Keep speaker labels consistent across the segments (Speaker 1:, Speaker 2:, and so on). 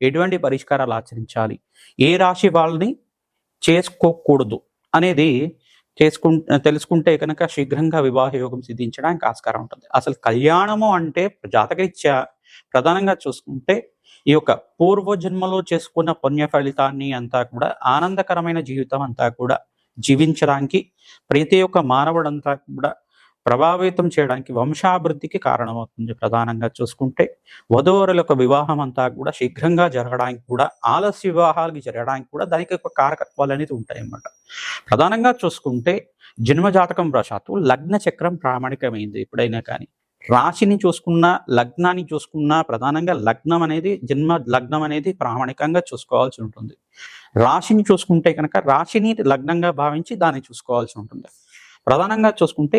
Speaker 1: ఎటువంటి పరిష్కారాలు ఆచరించాలి? ఏ రాశి వాళ్ళని చేసుకోకూడదు అనేది చేసుకు తెలుసుకుంటే కనుక శీఘ్రంగా వివాహ యోగం సిద్ధించడానికి ఆస్కారం ఉంటుంది. అసలు కళ్యాణము అంటే జాతకరీత్యా ప్రధానంగా చూసుకుంటే ఈ యొక్క పూర్వజన్మలో చేసుకున్న పుణ్య ఫలితాన్ని అంతా కూడా ఆనందకరమైన జీవితం అంతా కూడా జీవించడానికి ప్రతి ఒక్క మానవుడంతా కూడా ప్రభావితం చేయడానికి వంశాభివృద్ధికి కారణమవుతుంది ప్రధానంగా చూసుకుంటే. వధువరులకు వివాహం అంతా కూడా శీఘ్రంగా జరగడానికి కూడా ఆలస్య వివాహాలకి జరగడానికి కూడా దానికి ఒక కారకత్వాలు అనేది ఉంటాయి అన్నమాట ప్రధానంగా చూసుకుంటే జన్మజాతకం ప్రశాత్తు లగ్న చక్రం ప్రామాణికమైంది ఎప్పుడైనా కానీ. రాశిని చూసుకున్నా లగ్నాన్ని చూసుకున్నా ప్రధానంగా లగ్నం అనేది జన్మ లగ్నం అనేది ప్రామాణికంగా చూసుకోవాల్సి ఉంటుంది. రాశిని చూసుకుంటే కనుక రాశిని లగ్నంగా భావించి దాన్ని చూసుకోవాల్సి ఉంటుంది. ప్రధానంగా చూసుకుంటే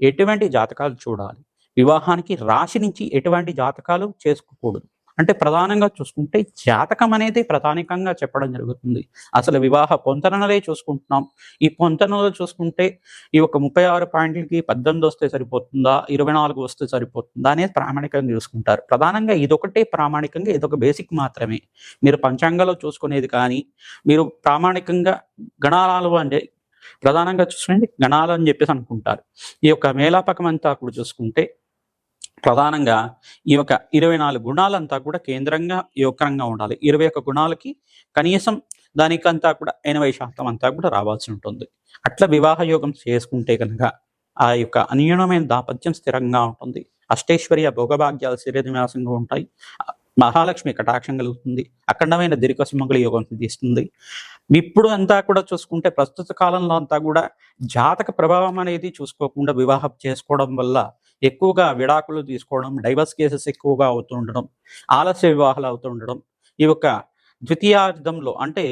Speaker 1: ఎటువంటి జాతకాలు చూడాలి? వివాహానికి రాశి నుంచి ఎటువంటి జాతకాలు చేసుకోకూడదు? అంటే ప్రధానంగా చూసుకుంటే జాతకం అనేది ప్రధానికంగా చెప్పడం జరుగుతుంది. అసలు వివాహ పొంతనలే చూసుకుంటున్నాం. ఈ పొంతనలో చూసుకుంటే ఈ ఒక ముప్పై ఆరు పాయింట్లకి పద్దెనిమిది వస్తే సరిపోతుందా? ఇరవై నాలుగు వస్తే సరిపోతుందా? అనేది ప్రామాణికంగా చూసుకుంటారు. ప్రధానంగా ఇదొకటే ప్రామాణికంగా ఇదొక బేసిక్ మాత్రమే. మీరు పంచాంగంలో చూసుకునేది కానీ మీరు ప్రామాణికంగా గణాలు అంటే ప్రధానంగా చూసుకుంటే గణాలు అని చెప్పేసి అనుకుంటారు. ఈ యొక్క మేలాపకం అంతా కూడా చూసుకుంటే ప్రధానంగా ఈ యొక్క ఇరవై నాలుగు గుణాలంతా కూడా కేంద్రంగా యోగకరంగా ఉండాలి. ఇరవై ఒక్క గుణాలకి కనీసం దానికంతా కూడా ఎనభై శాతం అంతా కూడా రావాల్సి ఉంటుంది. అట్లా వివాహ యోగం చేసుకుంటే కనుక ఆ యొక్క అన్యూనమైన దాపత్యం స్థిరంగా ఉంటుంది. అష్టైశ్వర్య భోగభాగ్యాలు శరీరనివాసంగా ఉంటాయి. మహాలక్ష్మి కటాక్షం కలుగుతుంది. అఖండమైన దీర్ఘసుమంగళ యోగం సిద్ధిస్తుంది. ఇప్పుడు అంతా కూడా చూసుకుంటే ప్రస్తుత కాలంలో అంతా కూడా జాతక ప్రభావం అనేది చూసుకోకుండా వివాహం చేసుకోవడం వల్ల ఎక్కువగా విడాకులు తీసుకోవడం డైవర్స్ కేసెస్ ఎక్కువగా అవుతూ ఉండడం ఆలస్య వివాహాలు అవుతూ ఉండడం ఈ యొక్క ద్వితీయార్థంలో అంటే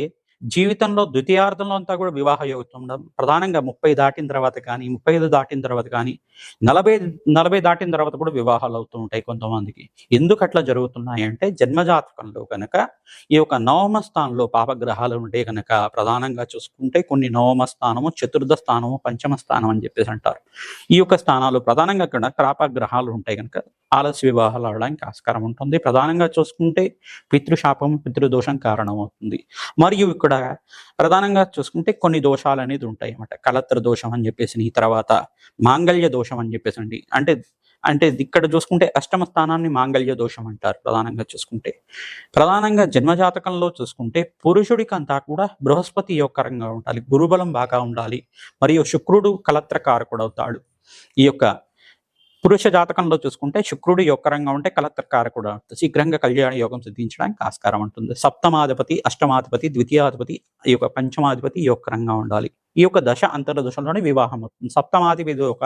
Speaker 1: జీవితంలో ద్వితీయార్థంలో అంతా కూడా వివాహ యోగం ఉండడం ప్రధానంగా ముప్పై దాటిన తర్వాత కానీ ముప్పై ఐదు దాటిన తర్వాత కానీ నలభై నలభై దాటిన తర్వాత కూడా వివాహాలు అవుతూ ఉంటాయి కొంతమందికి. ఎందుకు అట్లా జరుగుతున్నాయి అంటే జన్మజాతకంలో కనుక ఈ యొక్క నవమ స్థానంలో పాపగ్రహాలు ఉంటే కనుక ప్రధానంగా చూసుకుంటే కొన్ని నవమ స్థానము చతుర్థ స్థానము పంచమ స్థానం అని చెప్పేసి అంటారు. ఈ యొక్క స్థానాలు ప్రధానంగా కనుక పాపగ్రహాలు ఉంటాయి కనుక ఆలస్య వివాహాలు అవడానికి ఆస్కారం ఉంటుంది. ప్రధానంగా చూసుకుంటే పితృశాపం పితృదోషం కారణమవుతుంది. మరియు ఇక్కడ ప్రధానంగా చూసుకుంటే కొన్ని దోషాలు అనేది ఉంటాయి అన్నమాట. కలత్ర దోషం అని చెప్పేసి తర్వాత మాంగళ్య దోషం అని చెప్పేసి అండి. అంటే అంటే ఇక్కడ చూసుకుంటే అష్టమ స్థానాన్ని మాంగళ్య దోషం అంటారు ప్రధానంగా చూసుకుంటే. ప్రధానంగా జన్మజాతకంలో చూసుకుంటే పురుషుడికి అంతా కూడా బృహస్పతి యొక్కరంగా ఉండాలి. గురుబలం బాగా ఉండాలి. మరియు శుక్రుడు కలత్రకారకుడు అవుతాడు. ఈ యొక్క పురుష జాతకంలో చూసుకుంటే శుక్రుడు యొక్కరంగా ఉంటే కలత్రకారకుడు అవుతాడు శీఘ్రంగా కళ్యాణ యోగం సిద్ధించడానికి ఆస్కారం ఉంటుంది. సప్తమాధిపతి అష్టమాధిపతి ద్వితీయాధిపతి ఈ యొక్క పంచమాధిపతి యొక్కరంగా ఉండాలి. ఈ యొక్క దశ అంతర్దశలోనే వివాహం అవుతుంది. సప్తమాధిపతి ఒక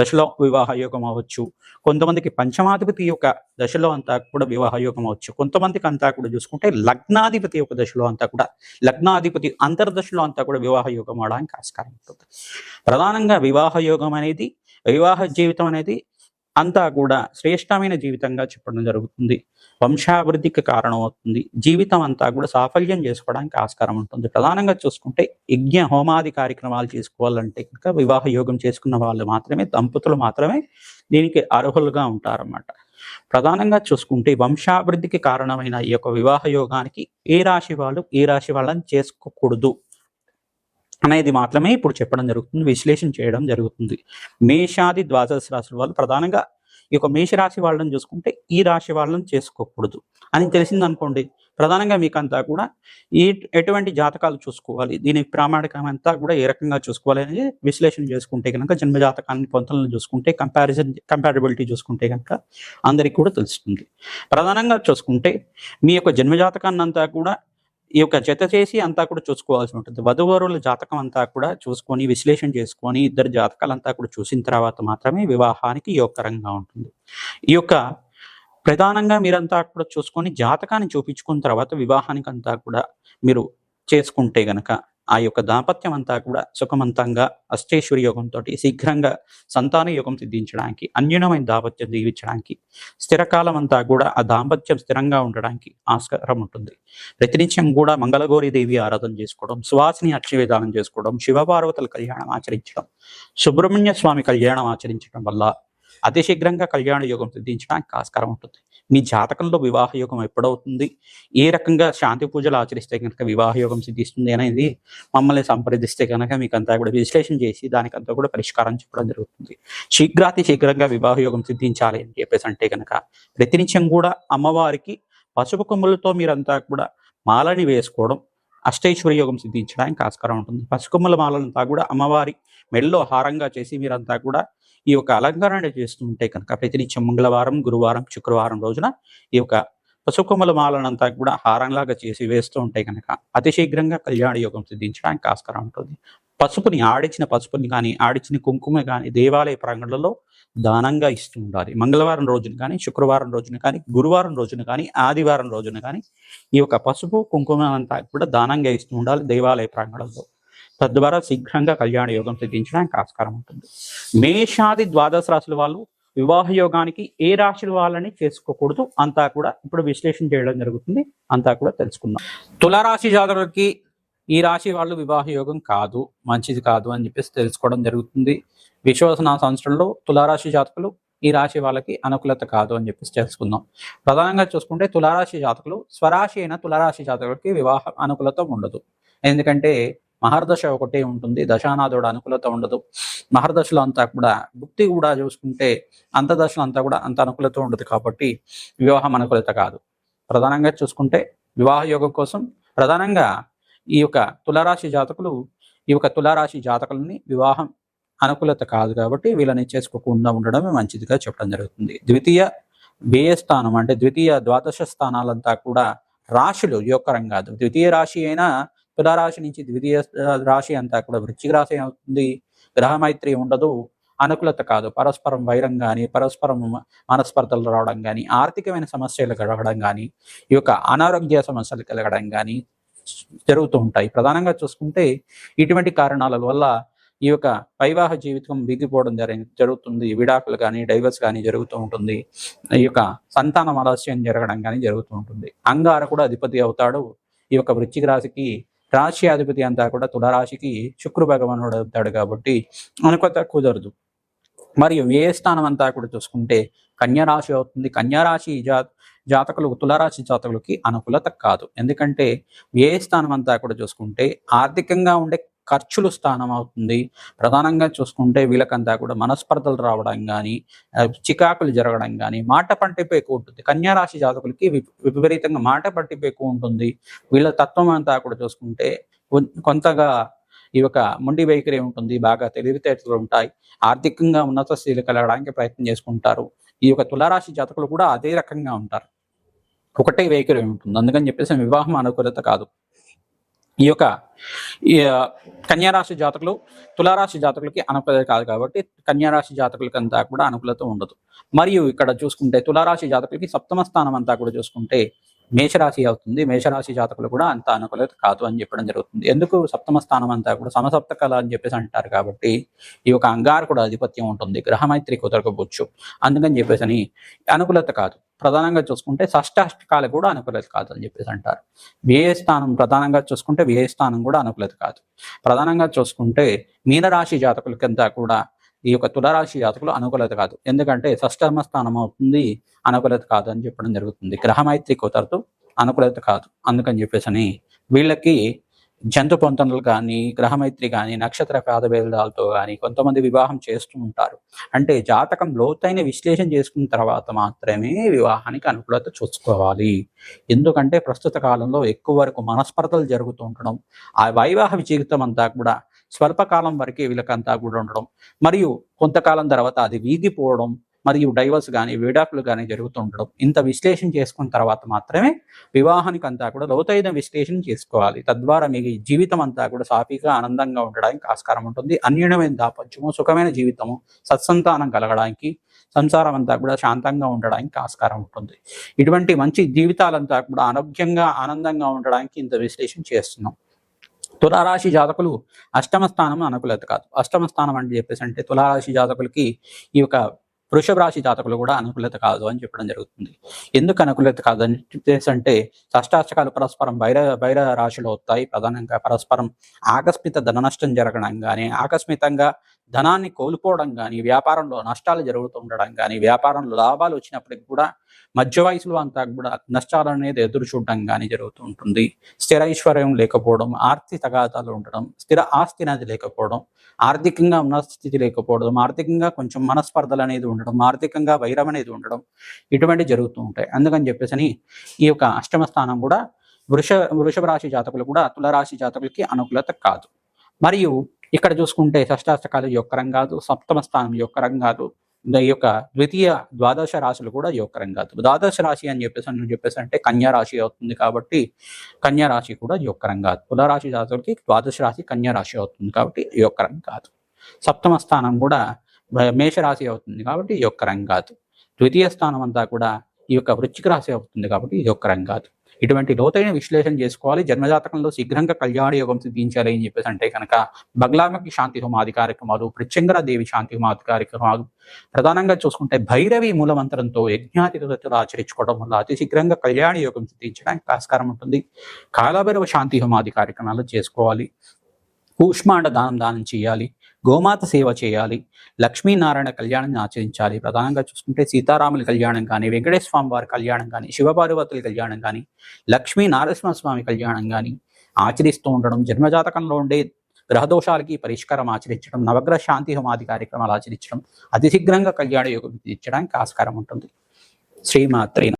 Speaker 1: దశలో వివాహ యోగం అవ్వచ్చు. కొంతమందికి పంచమాధిపతి యొక్క దశలో అంతా కూడా వివాహ యోగం అవ్వచ్చు. కొంతమందికి అంతా కూడా చూసుకుంటే లగ్నాధిపతి యొక్క దశలో అంతా కూడా లగ్నాధిపతి అంతర్దశలో అంతా కూడా వివాహ యోగం అవడానికి ఆస్కారం ఉంటుంది. ప్రధానంగా వివాహ యోగం అనేది వివాహ జీవితం అనేది అంతా కూడా శ్రేష్టమైన జీవితంగా చెప్పడం జరుగుతుంది. వంశాభివృద్ధికి కారణమవుతుంది. జీవితం అంతా కూడా సాఫల్యం చేసుకోవడానికి ఆస్కారం ఉంటుంది. ప్రధానంగా చూసుకుంటే యజ్ఞ హోమాది కార్యక్రమాలు చేసుకోవాలంటే కనుక వివాహ యోగం చేసుకున్న వాళ్ళు మాత్రమే దంపతులు మాత్రమే దీనికి అర్హులుగా ఉంటారన్నమాట. ప్రధానంగా చూసుకుంటే వంశాభివృద్ధికి కారణమైన ఈ యొక్క వివాహ యోగానికి ఏ రాశి వాళ్ళు ఏ రాశి వాళ్ళని చేసుకోకూడదు. అనేది మాత్రమే ఇప్పుడు చెప్పడం జరుగుతుంది విశ్లేషణ చేయడం జరుగుతుంది. మేషాది ద్వాదశ రాశుల వాళ్ళు ప్రధానంగా ఈ యొక్క మేషరాశి వాళ్ళని చూసుకుంటే ఈ రాశి వాళ్ళని చేసుకోకూడదు. అని తెలిసింది అనుకోండి ప్రధానంగా మీకంతా కూడా ఈ ఎటువంటి జాతకాలు చూసుకోవాలి దీని ప్రామాణికం అంతా కూడా ఏ రకంగా చూసుకోవాలి అనేది విశ్లేషణ చేసుకుంటే కనుక జన్మ జాతకాన్ని పొంతలను చూసుకుంటే కంపారిజన్ కంపారిబిలిటీ చూసుకుంటే కనుక అందరికీ కూడా తెలుస్తుంది. ప్రధానంగా చూసుకుంటే మీ యొక్క జన్మ జాతకాన్ని అంతా కూడా ఈ యొక్క జత చేసి అంతా కూడా చూసుకోవాల్సి ఉంటుంది. వధువరుల జాతకం అంతా కూడా చూసుకొని విశ్లేషణ చేసుకొని ఇద్దరు జాతకాలంతా కూడా చూసిన తర్వాత మాత్రమే వివాహానికి యోగకరంగా ఉంటుంది. ఈ యొక్క ప్రధానంగా మీరంతా కూడా చూసుకొని జాతకాన్ని చూపించుకున్న తర్వాత వివాహానికి అంతా కూడా మీరు చేసుకుంటే గనక ఆ యొక్క దాంపత్యం అంతా కూడా సుఖవంతంగా అష్టేశ్వరి యోగంతో శీఘ్రంగా సంతాన యోగం సిద్ధించడానికి అన్యూనమైన దాంపత్యం జీవించడానికి స్థిరకాలం అంతా కూడా ఆ దాంపత్యం స్థిరంగా ఉండడానికి ఆస్కారం ఉంటుంది. ప్రతినిత్యం కూడా మంగళగౌరి దేవి ఆరాధన చేసుకోవడం సువాసిని అక్షవిధానం చేసుకోవడం శివపార్వతుల కళ్యాణం ఆచరించడం సుబ్రహ్మణ్య స్వామి కళ్యాణం ఆచరించడం వల్ల అతి శీఘ్రంగా కళ్యాణ యోగం సిద్ధించడానికి ఆస్కారం ఉంటుంది. మీ జాతకంలో వివాహ యోగం ఎప్పుడవుతుంది? ఏ రకంగా శాంతి పూజలు ఆచరిస్తే కనుక వివాహ యోగం సిద్ధిస్తుంది అనేది మమ్మల్ని సంప్రదిస్తే కనుక మీకు అంతా కూడా విశ్లేషణ చేసి దానికంతా కూడా పరిష్కారం చెప్పడం జరుగుతుంది. శీఘ్రాతి శీఘ్రంగా వివాహ యోగం సిద్ధించాలి అని చెప్పేసి అంటే కనుక ప్రతినిత్యం కూడా అమ్మవారికి పసుపు కొమ్ములతో మీరంతా కూడా మాలని వేసుకోవడం అష్టైశ్వర్య యోగం సిద్ధించడానికి ఆస్కారం ఉంటుంది. పసుకొమ్మల మాలంతా కూడా అమ్మవారి మెడలో హారంగా చేసి మీరంతా కూడా ఈ యొక్క అలంకరణ చేస్తూ ఉంటే కనుక ప్రతినిత్యం మంగళవారం గురువారం శుక్రవారం రోజున ఈ యొక్క పసుకొమ్మల మాలనంతా కూడా హారంలాగా చేసి వేస్తూ ఉంటే కనుక అతి శీఘ్రంగా కళ్యాణ యోగం సిద్ధించడానికి ఆస్కారం ఉంటుంది. పసుపుని ఆడిచిన పసుపుని కానీ ఆడిచిన కుంకుమ కానీ దేవాలయ ప్రాంగణంలో దానంగా ఇస్తూ ఉండాలి. మంగళవారం రోజున కానీ శుక్రవారం రోజున కానీ గురువారం రోజున కానీ ఆదివారం రోజున కానీ ఈ యొక్క పసుపు కుంకుమ అంతా కూడా దానంగా ఇస్తూ ఉండాలి దేవాలయ ప్రాంగణంలో. తద్వారా శీఘ్రంగా కళ్యాణ యోగం సిద్ధించడానికి ఆస్కారం ఉంటుంది. మేషాది ద్వాదశ రాశుల వాళ్ళు వివాహ యోగానికి ఏ రాశుల వాళ్ళని చేసుకోకూడదు అంతా కూడా ఇప్పుడు విశ్లేషణ చేయడం జరుగుతుంది. అంతా కూడా తెలుసుకుందాం. తులారాశి జాతకులకి ఈ రాశి వాళ్ళు వివాహ యోగం కాదు మంచిది కాదు అని చెప్పేసి తెలుసుకోవడం జరుగుతుంది. విశ్వసన సంవత్సరంలో తులారాశి జాతకులు ఈ రాశి వాళ్ళకి అనుకూలత కాదు అని చెప్పేసి తెలుసుకుందాం. ప్రధానంగా చూసుకుంటే తులారాశి జాతకులు స్వరాశి అయిన తులారాశి జాతకులకి వివాహ అనుకూలత ఉండదు. ఎందుకంటే మహర్దశ ఒకటే ఉంటుంది దశానాథుడు అనుకూలత ఉండదు. మహర్దశలో అంతా కూడా భుక్తి కూడా చూసుకుంటే అంతదశలో అంతా కూడా అంత అనుకూలత ఉండదు కాబట్టి వివాహం అనుకూలత కాదు. ప్రధానంగా చూసుకుంటే వివాహ యోగం కోసం ప్రధానంగా ఈ యొక్క తులారాశి జాతకులు ఈ యొక్క తులారాశి జాతకులని వివాహం అనుకూలత కాదు కాబట్టి వీళ్ళని చేసుకోకుండా ఉండడమే మంచిదిగా చెప్పడం జరుగుతుంది. ద్వితీయ వ్యయ స్థానం అంటే ద్వితీయ ద్వాదశ స్థానాలంతా కూడా రాశులు యోగకరం కాదు. ద్వితీయ రాశి అయినా తులారాశి నుంచి ద్వితీయ రాశి అంతా కూడా వృశ్చిక రాశి అవుతుంది గ్రహమైత్రి ఉండదు. అనుకూలత కాదు. పరస్పరం వైరం కానీ పరస్పరం మనస్పర్ధలు రావడం కానీ ఆర్థికమైన సమస్యలు కలగడం కానీ ఈ యొక్క అనారోగ్య సమస్యలు కలగడం కానీ జరుగుతూ ఉంటాయి. ప్రధానంగా చూసుకుంటే ఇటువంటి కారణాల వల్ల ఈ యొక్క వైవాహ జీవితం బిగిపోవడం జరి జరుగుతుంది. విడాకులు కానీ డైవర్స్ కానీ జరుగుతూ ఉంటుంది. ఈ యొక్క సంతాన ఆలస్యం జరగడం కానీ జరుగుతూ ఉంటుంది. అంగార కూడా అధిపతి అవుతాడు. ఈ యొక్క వృశ్చిక రాశికి రాశి అధిపతి అంతా కూడా తులరాశికి శుక్రు భగవానుడు అవుతాడు కాబట్టి అనుకూలత కుదరదు. మరియు ఏ స్థానం అంతా కూడా చూసుకుంటే కన్యారాశి అవుతుంది. కన్యారాశి జా జాతకులు తులారాశి జాతకులకి అనుకూలత కాదు. ఎందుకంటే ఏ స్థానం అంతా కూడా చూసుకుంటే ఆర్థికంగా ఉండే ఖర్చులు స్థానం అవుతుంది ప్రధానంగా చూసుకుంటే వీళ్ళకంతా కూడా మనస్పర్ధలు రావడం కానీ చికాకులు జరగడం కానీ మాట పట్టింపు ఎక్కువ ఉంటుంది. కన్యారాశి జాతకులకి వి- విపరీతంగా మాట పట్టింపు ఎక్కువ ఉంటుంది. వీళ్ళ తత్వం అంతా కూడా చూసుకుంటే కొంతగా ఈ యొక్క మొండి వైఖరి ఉంటుంది బాగా తెలివితేటలు ఉంటాయి ఆర్థికంగా ఉన్నత స్థితి కలగడానికి ప్రయత్నం చేసుకుంటారు. ఈ యొక్క తులారాశి జాతకులు కూడా అదే రకంగా ఉంటారు. ఒకటే వైఖరి ఉంటుంది. అందుకని చెప్పేసి వివాహం అనుకూలత కాదు. ఈ యొక్క కన్యారాశి జాతకులు తులారాశి జాతకులకి అనుకూలత కాదు కాబట్టి కన్యారాశి జాతకులకంతా కూడా అనుకూలత ఉండదు. మరియు ఇక్కడ చూసుకుంటే తులారాశి జాతకులకి సప్తమ స్థానం అంతా కూడా చూసుకుంటే మేషరాశి అవుతుంది. మేషరాశి జాతకులు కూడా అంత అనుకూలత కాదు అని చెప్పడం జరుగుతుంది. ఎందుకు సప్తమ స్థానం అంతా కూడా సమసప్త కళ అని చెప్పేసి అంటారు కాబట్టి ఈ యొక్క అంగారు కూడా ఆధిపత్యం ఉంటుంది. గ్రహమైత్రి కుదరకపోవచ్చు. అందుకని చెప్పేసి అని అనుకూలత కాదు. ప్రధానంగా చూసుకుంటే షష్టాష్టకాలు కూడా అనుకూలత కాదు అని చెప్పేసి అంటారు. వ్యయ స్థానం ప్రధానంగా చూసుకుంటే వ్యయ స్థానం కూడా అనుకూలత కాదు. ప్రధానంగా చూసుకుంటే మీనరాశి జాతకులకంతా కూడా ఈ యొక్క తులరాశి జాతకులు అనుకూలత కాదు. ఎందుకంటే షష్టమ స్థానం అవుతుంది అనుకూలత కాదు అని చెప్పడం జరుగుతుంది. గ్రహమైత్రి కుదరదు అనుకూలత కాదు. అందుకని చెప్పేసి అని వీళ్ళకి జంతు పొంతనలు కానీ గ్రహమైత్రి కానీ నక్షత్ర ప్రాధభేదాలతో కానీ కొంతమంది వివాహం చేస్తూ ఉంటారు. అంటే జాతకం లోతైన విశ్లేషణ చేసుకున్న తర్వాత మాత్రమే వివాహానికి అనుకూలత చూసుకోవాలి. ఎందుకంటే ప్రస్తుత కాలంలో ఎక్కువ వరకు మనస్పర్ధలు జరుగుతూ ఉండడం ఆ వైవాహిక జీవితం అంతా కూడా స్వల్పకాలం వరకే వీళ్ళకంతా కూడా ఉండడం మరియు కొంతకాలం తర్వాత అది వీగిపోవడం మరియు డైవర్స్ కానీ విడాకులు కానీ జరుగుతుండడం ఇంత విశ్లేషణ చేసుకున్న తర్వాత మాత్రమే వివాహానికి అంతా కూడా లోతైన విశ్లేషణ చేసుకోవాలి. తద్వారా మీ జీవితం అంతా కూడా సాఫీగా ఆనందంగా ఉండడానికి ఆస్కారం ఉంటుంది. అన్యూనమైన దాపత్యము సుఖమైన జీవితము సత్సంతానం కలగడానికి సంసారం అంతా కూడా శాంతంగా ఉండడానికి ఆస్కారం ఉంటుంది. ఇటువంటి మంచి జీవితాలంతా కూడా ఆరోగ్యంగా ఆనందంగా ఉండడానికి ఇంత విశ్లేషణ చేస్తున్నాం. తులారాశి జాతకులు అష్టమ స్థానం అనుకూలత కాదు. అష్టమ స్థానం అంటే చెప్పేసి అంటే తులారాశి జాతకులకి ఈ యొక్క వృషభ రాశి జాతకులు కూడా అనుకూలత కాదు అని చెప్పడం జరుగుతుంది. ఎందుకు అనుకూలత కాదు అని చెప్పేసి అంటే షష్టాష్టకాలు పరస్పరం బైర బైర రాశిలో వస్తాయి. ప్రధానంగా పరస్పరం ఆకస్మిక ధన నష్టం జరగడం కానీ ఆకస్మికంగా ధనాన్ని కోల్పోవడం కానీ వ్యాపారంలో నష్టాలు జరుగుతూ ఉండడం కానీ వ్యాపారంలో లాభాలు వచ్చినప్పటికి కూడా మధ్య వయసులో అంతా కూడా నష్టాలు అనేది ఎదురు చూడడం కానీ జరుగుతూ ఉంటుంది. స్థిర ఐశ్వర్యం లేకపోవడం ఆర్థిక తగాదాలు ఉండడం స్థిర ఆస్తి అనేది లేకపోవడం ఆర్థికంగా ఉన్న స్థితి లేకపోవడం ఆర్థికంగా కొంచెం మనస్పర్ధలు అనేది ఉండడం ఆర్థికంగా వైరం అనేది ఉండడం ఇటువంటి జరుగుతూ ఉంటాయి. అందుకని చెప్పేసి అని ఈ యొక్క అష్టమ స్థానం కూడా వృష వృషభ రాశి జాతకులు కూడా తులరాశి జాతకులకి అనుకూలత కాదు. మరియు ఇక్కడ చూసుకుంటే షష్టాష్టకాలు యొక్కరం కాదు సప్తమ స్థానం యొక్కరం కాదు ఈ యొక్క ద్వితీయ ద్వాదశ రాశులు కూడా యోగకరం కాదు. ద్వాదశ రాశి అని చెప్పేసి అని చెప్పేసి అంటే కన్యా రాశి అవుతుంది కాబట్టి కన్యా రాశి కూడా యోగకరం కాదు. తులరాశి జాతకులకి ద్వాదశ రాశి కన్యా రాశి అవుతుంది కాబట్టి యోగకరం కాదు. సప్తమ స్థానం కూడా మేషరాశి అవుతుంది కాబట్టి ఈ యొక్క కాదు. ద్వితీయ స్థానం అంతా కూడా ఈ యొక్క వృచ్చిక రాశి అవుతుంది కాబట్టి ఇది యొక్కరం కాదు. ఇటువంటి లోతైన విశ్లేషణ చేసుకోవాలి. జన్మజాతకంలో శీఘ్రంగా కళ్యాణ యోగం సిద్ధించాలి అని చెప్పేసి అంటే కనుక బగ్లామకి శాంతి హోమాది కార్యక్రమాలు పృచ్చంగర దేవి శాంతి హోమాది కార్యక్రమాలు ప్రధానంగా చూసుకుంటే భైరవి మూలమంత్రంతో యజ్ఞాతిథులతో ఆచరించుకోవడం వల్ల అతి శీఘ్రంగా కళ్యాణ యోగం సిద్ధించడానికి ఆస్కారం ఉంటుంది. కాలభైరవ శాంతి హోమాది కార్యక్రమాలు చేసుకోవాలి. కూష్మాండ దానం దానం చేయాలి గోమాత సేవ చేయాలి లక్ష్మీనారాయణ కళ్యాణాన్ని ఆచరించాలి. ప్రధానంగా చూసుకుంటే సీతారాముల కళ్యాణం కానీ వెంకటేశ్వర స్వామి వారి కళ్యాణం కానీ శివపార్వతుల కళ్యాణం కానీ లక్ష్మీ నారసింహ స్వామి కళ్యాణం కానీ ఆచరిస్తూ ఉండడం జన్మజాతకంలో ఉండే గ్రహదోషాలకి పరిష్కారం ఆచరించడం నవగ్రహ శాంతి హోమాది కార్యక్రమాలు ఆచరించడం అతి శీఘ్రంగా కళ్యాణ యోగం ఇచ్చడానికి ఆస్కారం ఉంటుంది. శ్రీమాత్రి